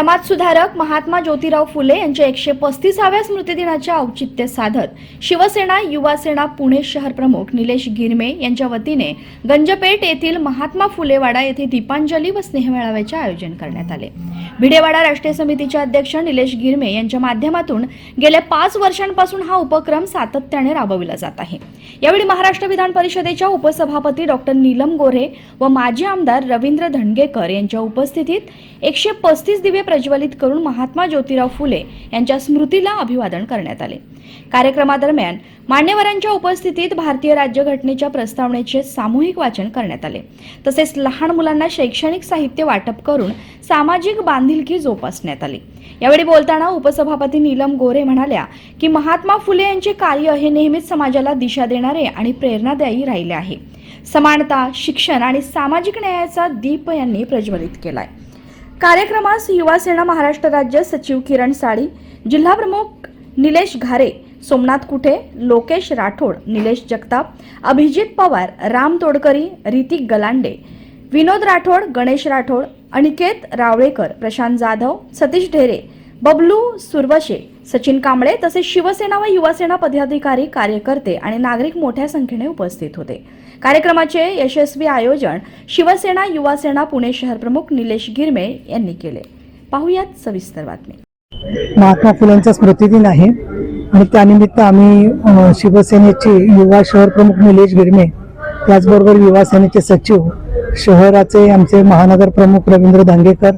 समाजसुधारक महात्मा ज्योतिराव फुले यांच्या एकशे पस्तीसाव्या स्मृतिदिनाचे औचित्य साधत शिवसेना युवासेना पुणे शहर प्रमुख निलेश गिरमे यांच्या वतीने गंजपेठ येथील महात्मा फुलेवाडा येथे दीपांजली व स्नेहमेळाव्याचे आयोजन करण्यात आले. भिडेवाडा राष्ट्रीय समितीचे अध्यक्ष निलेश गिरमे यांच्या माध्यमातून गेल्या पाच वर्षांपासून हा उपक्रम सातत्याने राबविला जात आहे. यावेळी महाराष्ट्र विधान परिषदेच्या उपसभापती डॉक्टर नीलम गोरे व माजी आमदार रवींद्र धणगेकर यांच्या उपस्थितीत एकशे पस्तीस दिवे प्रज्वलित करून महात्मा ज्योतिराव फुले यांच्या स्मृतीला अभिवादन करण्यात आले. कार्यक्रमादरम्यान मान्यवरांच्या उपस्थितीत भारतीय राज्यघटनेच्या प्रस्तावनेचे सामूहिक वाचन करण्यात आले. तसेच लहान मुलांना शैक्षणिक साहित्य वाटप करून सामाजिक बांधिलकी जोपासण्यात आली. यावेळी बोलताना उपसभापती नीलम गोरे म्हणाल्या की महात्मा फुले यांचे कार्य हे नेहमीच समाजाला दिशा देणारे आणि प्रेरणादायी राहिले आहे. समानता शिक्षण आणि सामाजिक न्यायाचा दीप यांनी प्रज्वलित केलाय. कार्यक्रमास युवासेना महाराष्ट्र राज्य सचिव किरण साळी जिल्हा प्रमुख निलेश घारे सोमनाथ कुठे लोकेश राठोड निलेश जगताप अभिजित पवार राम तोडकरी रितिक गलांडे विनोद राठोड गणेश राठोड अनिकेत रावळेकर प्रशांत जाधव सतीश ढेरे बबलू सुरवशे सचिन कांबळे तसेच शिवसेना व युवासेना पदाधिकारी कार्यकर्ते आणि नागरिक मोठ्या संख्येने उपस्थित होते. कार्यक्रमाचे यशस्वी आयोजन शिवसेना युवासेना पुणे शहर प्रमुख निलेश गिरमे यांनी केले. पाहुयात सविस्तर बातमी. महात्मा फुलेंचा स्मृतिदिन आहे आणि त्यानिमित्त आम्ही शिवसेनेचे युवा शहर प्रमुख निलेश गिरमे त्याचबरोबर युवा सेनेचे सचिव शहराचे आमचे महानगर प्रमुख रवींद्र दांगेकर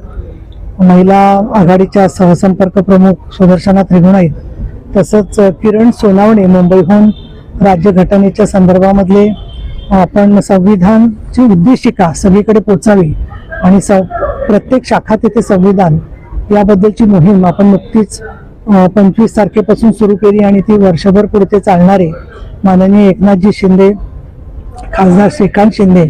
महिला आघाडीच्या सहसंपर्क प्रमुख सुदर्शना त्रिगुणाईत तसंच किरण सोनावणे मुंबईहून राज्यघटनेच्या संदर्भामधले आपण संविधानची उद्देशिका सगळीकडे पोचावी आणि स प्रत्येक शाखा तिथे संविधान याबद्दलची मोहीम आपण नुकतीच पंचवीस तारखेपासून सुरू केली आणि ती वर्षभर पुढे चालणारे माननीय एकनाथजी शिंदे खासदार श्रीकांत शिंदे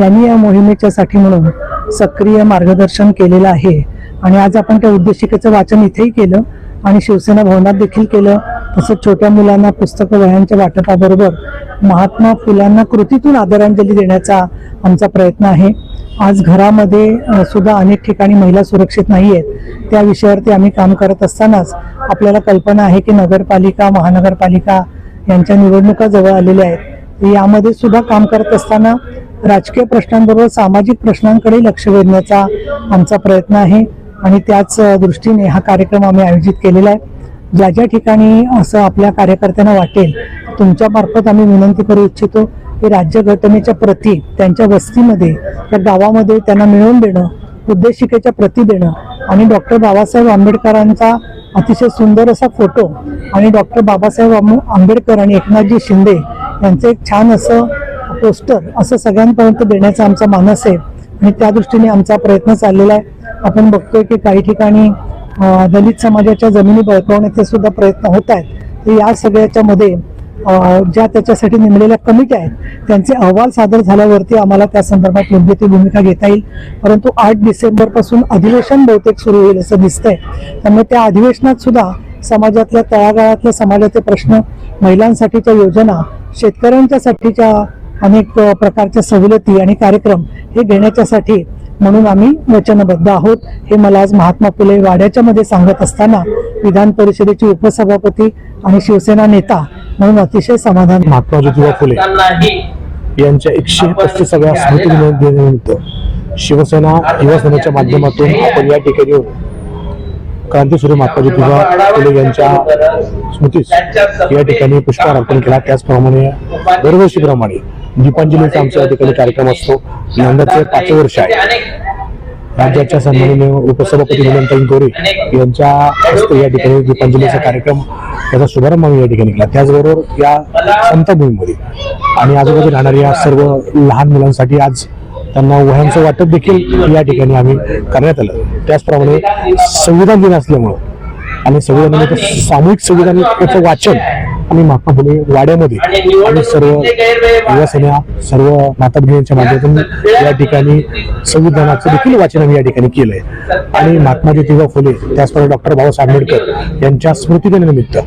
यांनी या मोहिमेच्या साठी म्हणून सक्रिय मार्गदर्शन केलेलं आहे. आणि आज आपण त्या उद्देशिकेचं वाचन इथेही केलं आणि शिवसेना भवनात देखील केलं. तसंच छोट्या मुलांना पुस्तकं वह्यांच्या वाटपाबरोबर महात्मा फुलांना कृतीतून आदरांजली देण्याचा आमचा प्रयत्न आहे. आज घरामध्ये सुद्धा अनेक ठिकाणी महिला सुरक्षित नाही आहेत. त्या विषयावरती आम्ही काम करत असतानाच आपल्याला कल्पना आहे की नगरपालिका महानगरपालिका यांच्या निवडणुका जवळ आलेल्या आहेत. यामध्ये सुद्धा काम करत असताना राजकीय प्रश्नांबरोबर सामाजिक प्रश्नांकडे लक्ष वेधण्याचा आमचा प्रयत्न आहे. आणि त्याच दृष्टीने हा कार्यक्रम आम्ही आयोजित केलेला आहे. ज्या ज्या ठिकाणी असं आपल्या कार्यकर्त्यांना वाटेल तुमच्यामार्फत आम्ही विनंती करू इच्छितो की राज्यघटनेच्या प्रती त्यांच्या वस्तीमध्ये त्या गावामध्ये त्यांना मिळवून देणं उद्देशिकेच्या प्रती देणं. आणि डॉक्टर बाबासाहेब आंबेडकरांचा अतिशय सुंदर असा फोटो आणि डॉक्टर बाबासाहेब आंबेडकर आणि एकनाथजी शिंदे यांचं एक छान असं पोस्टर असं सगळ्यांपर्यंत देण्याचा आमचा मानस आहे. आणि त्या दृष्टीने आमचा प्रयत्न चाललेला आहे. आपण बघतोय की काही ठिकाणी दलित समाजाच्या जमिनी बळकावण्याचे सुद्धा प्रयत्न होत आहेत. तर या सगळ्याच्या मध्ये ज्या त्याच्यासाठी नेमलेल्या कमिट्या आहेत त्यांचे अहवाल सादर झाल्यावरती आम्हाला त्या संदर्भात योग्य ती भूमिका घेता येईल. परंतु आठ डिसेंबरपासून अधिवेशन बहुतेक सुरू होईल असं दिसतंय. त्यामुळे त्या अधिवेशनात सुद्धा समाजातल्या तळागाळातल्या समाजाचे प्रश्न महिलांसाठीच्या योजना शेतकऱ्यांच्यासाठीच्या अनेक प्रकारच्या सवलती आणि कार्यक्रम हे घेण्याच्यासाठी म्हणून आम्ही वचनबद्ध आहोत. हे मला आज महात्मा फुले वाड्याच्या मध्ये सांगत असताना विधान परिषदेचे उपसभापती आणि शिवसेना नेता म्हणून अतिशय समाधान. महात्मा ज्योतिबा फुले यांच्या एकशे पस्तीसाव्या स्मृतिदिनानिमित्त शिवसेना युवा सेनेच्या माध्यमातून आपण या ठिकाणी येऊन क्रांतीसूर्य महात्मा ज्योतिबा फुले यांच्या स्मृतीस या ठिकाणी पुष्पहार अर्पण केला. त्याचप्रमाणे दरवर्षीप्रमाणे दीपांजलीचा आमचा या ठिकाणी कार्यक्रम असतो. यंदाचे पाचवे वर्ष आहे. राज्याच्या सन्माननीय उपसभापती निलमताई गोरे यांच्या हस्ते या ठिकाणी दीपांजलीचा कार्यक्रम त्याचा शुभारंभ आम्ही या ठिकाणी केला. त्याचबरोबर या संतभूमीमध्ये आणि आजूबाजूला राहणाऱ्या सर्व लहान मुलांसाठी आज त्यांना वह्यांचं वाटप देखील या ठिकाणी आम्ही करण्यात आलं. त्याचप्रमाणे संविधान दिन असल्यामुळं आणि संविधानाने सामूहिक संविधान वाचन आणि महात्मा फुले वाड्यामध्ये. आणि सर्व युवा सेना सर्व माता भगिनींच्या माध्यमातून या ठिकाणी संविधानाचं देखील वाचन आम्ही या ठिकाणी केलंय. आणि महात्मा ज्योतिबा फुले त्याचप्रमाणे डॉक्टर बाबासाहेब आंबेडकर यांच्या स्मृतिदिनानिमित्त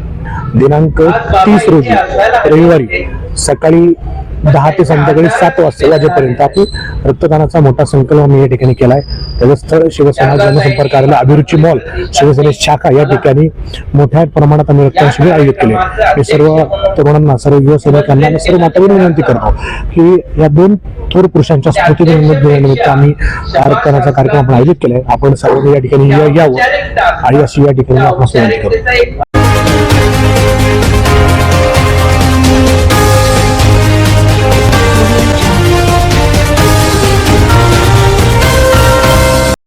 दिनांक तीस रोजी रविवारी सकाळी दहा ते संध्याकाळी सात वाजता वाजेपर्यंत आपण रक्तदानाचा मोठा संकल्प आम्ही या ठिकाणी केलाय त्याचं स्थळ शिवसेना जनसंपर्क कार्यालय अभिरुची मॉल शिवसेने शाखा या ठिकाणी मोठ्या प्रमाणात आम्ही रक्तदान शिबिर आयोजित केले. मी सर्व तरुणांना सर्व युवा सैनिकांना आणि सर्व मातांना विनंती करतो की या दोन थोर पुरुषांच्या स्मृती दिनानिमित्त आम्ही रक्तदानाचा कार्यक्रम आपण आयोजित केलाय. आपण सर्वांनी या ठिकाणी यावं आणि अशी या ठिकाणी आपण विनंती करतो